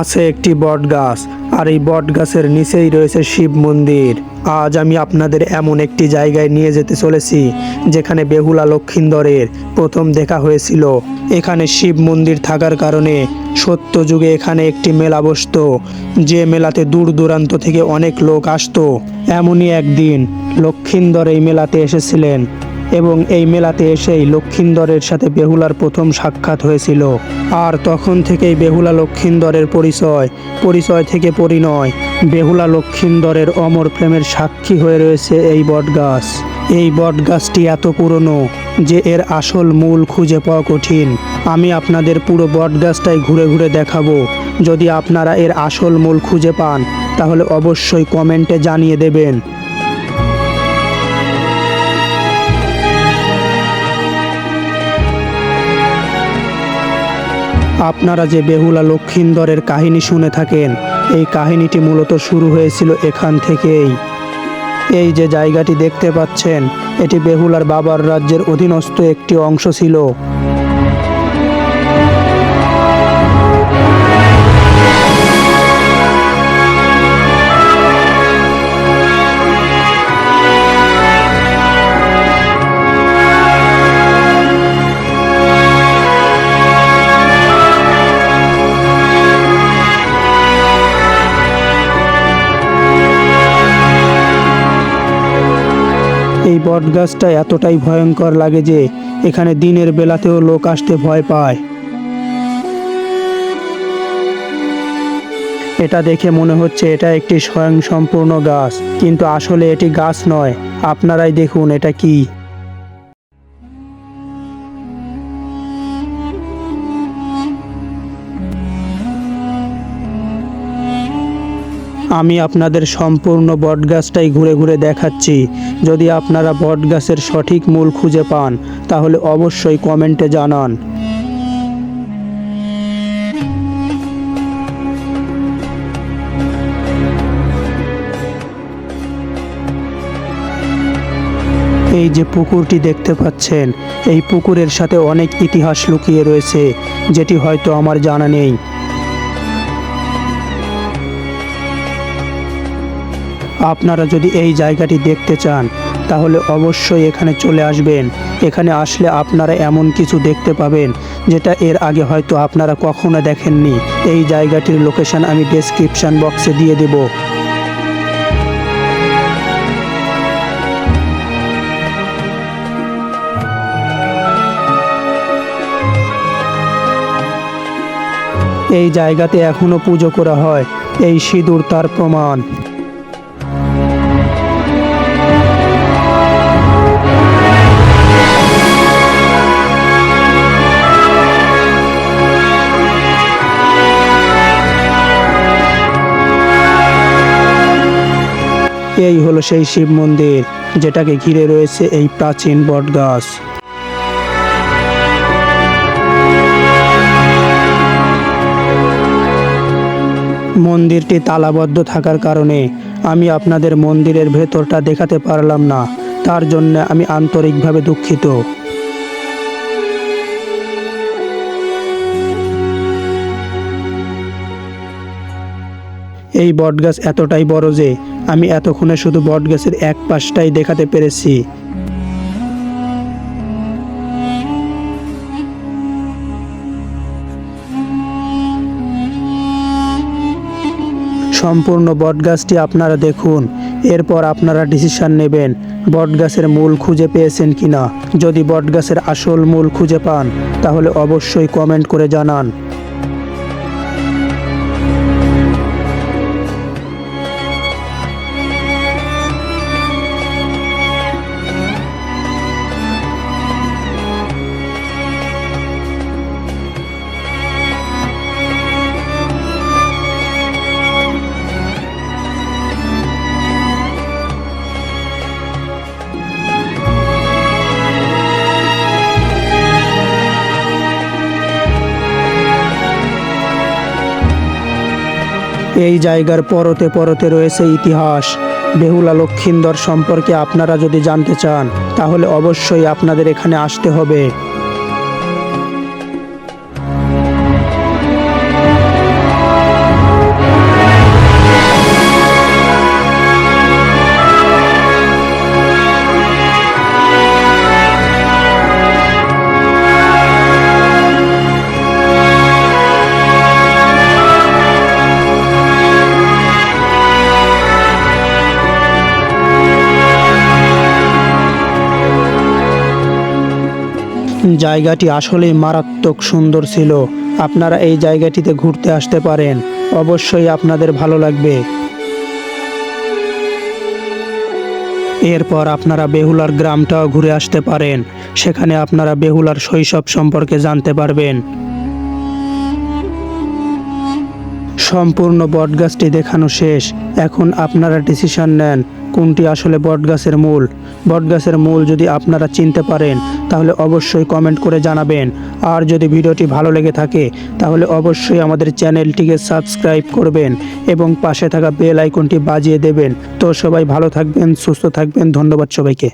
আছে একটি বট গাছ আর এই বট গাছের নিচেই রয়েছে শিব মন্দির। আজ আমি আপনাদের এমন একটি জায়গায় নিয়ে যেতে চলেছি, যেখানে বেহুলা লক্ষিন্দরের প্রথম দেখা হয়েছিল। এখানে শিব মন্দির থাকার কারণে সত্য যুগে এখানে একটি মেলা বসতো, যে মেলাতে দূর দূরান্ত থেকে অনেক লোক আসতো। এমনই একদিন লক্ষিন্দর এই মেলাতে এসেছিলেন। এবং এই মেলাতে এসেই লক্ষিন্দরের সাথে বেহুলার প্রথম সাক্ষাৎ হয়েছিল। আর তখন থেকেই বেহুলা লক্ষিন্দরের পরিচয় পরিচয় থেকে পরিণয়। বেহুলা লক্ষিন্দরের অমর প্রেমের সাক্ষী হয়ে রয়েছে এই বটগাছ। এই বটগাছটি এত পুরনো যে এর আসল মূল খুঁজে পাওয়া কঠিন। আমি আপনাদের পুরো বটগাছটাই ঘুরে ঘুরে দেখাবো। যদি আপনারা এর আসল মূল খুঁজে পান, তাহলে অবশ্যই কমেন্টে জানিয়ে দেবেন। আপনারা যে বেহুলা লক্ষিন্দরের কাহিনী শুনে থাকেন, এই কাহিনীটি মূলত শুরু হয়েছিল এখান থেকেই। এই যে জায়গাটি দেখতে পাচ্ছেন, এটি বেহুলার বাবার রাজ্যের অধীনস্থ একটি অংশ ছিল। এই বটগাছটা এতটাই ভয়ঙ্কর লাগে যে এখানে দিনের বেলাতেও লোক আসতে ভয় পায়। এটা দেখে মনে হচ্ছে এটা একটি স্বয়ংসম্পূর্ণ গাছ, কিন্তু আসলে এটি গাছ নয়। আপনারাই দেখুন এটা কি। আমি আপনাদের সম্পূর্ণ বটগাছটাই ঘুরে ঘুরে দেখাচ্ছি। যদি আপনারা বটগাছের সঠিক মূল খুঁজে পান, তাহলে অবশ্যই কমেন্টে জানান। এই যে পুকুরটি দেখতে পাচ্ছেন, এই পুকুরের সাথে অনেক ইতিহাস লুকিয়ে রয়েছে, যেটি হয়তো আমার জানা নেই। আপনারা যদি এই জায়গাটি দেখতে চান, তাহলে অবশ্যই এখানে চলে আসবেন। এখানে আসলে আপনারা এমন কিছু দেখতে পাবেন, যেটা এর আগে হয়তো আপনারা কখনো দেখেননি। এই জায়গাটির লোকেশন আমি ডেসক্রিপশন বক্সে দিয়ে দেব। এই জায়গাতে এখনও পুজো করা হয়। এই সিঁদুর তার প্রমাণ। এই হলো সেই শিব মন্দির, যেটাকে ঘিরে রয়েছে এই প্রাচীন বটগাছ। মন্দিরটি তালাবদ্ধ থাকার কারণে আমি আপনাদের মন্দিরের ভেতরটা দেখাতে পারলাম না, তার জন্য আমি আন্তরিকভাবে দুঃখিত। এই বটগাছ এতটাই বড় যে আমি এতক্ষণে শুধু বটগাছের এক পাশটাই দেখাতে পেরেছি। সম্পূর্ণ বটগাছটি আপনারা দেখুন, এরপর আপনারা ডিসিশন নেবেন বটগাছের মূল খুঁজে পেয়েছেন কিনা। যদি বটগাছের আসল মূল খুঁজে পান, তাহলে অবশ্যই কমেন্ট করে জানান। এই জায়গার পরতে পরতে রয়েছে ইতিহাস। বেহুলা লক্ষিন্দর সম্পর্কে আপনারা যদি জানতে চান, তাহলে অবশ্যই আপনাদের এখানে আসতে হবে। জায়গাটি আসলেই মারাত্মক সুন্দর ছিল। আপনারা এই জায়গাটিতে ঘুরতে আসতে পারেন। অবশ্যই আপনাদের ভালো লাগবে। এরপর আপনারা বেহুলার গ্রামটাও ঘুরে আসতে পারেন। সেখানে আপনারা বেহুলার শৈশব সম্পর্কে জানতে পারবেন। সম্পূর্ণ বটগাছটি দেখানো শেষ। এখন আপনারা ডিসিশন নেন কোনটি আসলে বটগাছের মূল? বটগাছের মূল যদি আপনারা চিনতে পারেন, তাহলে অবশ্যই কমেন্ট করে জানাবেন। আর যদি ভিডিওটি ভালো লেগে থাকে, তাহলে অবশ্যই আমাদের চ্যানেলটিকে সাবস্ক্রাইব করবেন এবং পাশে থাকা বেল আইকনটি বাজিয়ে দেবেন। তো সবাই ভালো থাকবেন, সুস্থ থাকবেন, ধন্যবাদ সবাইকে।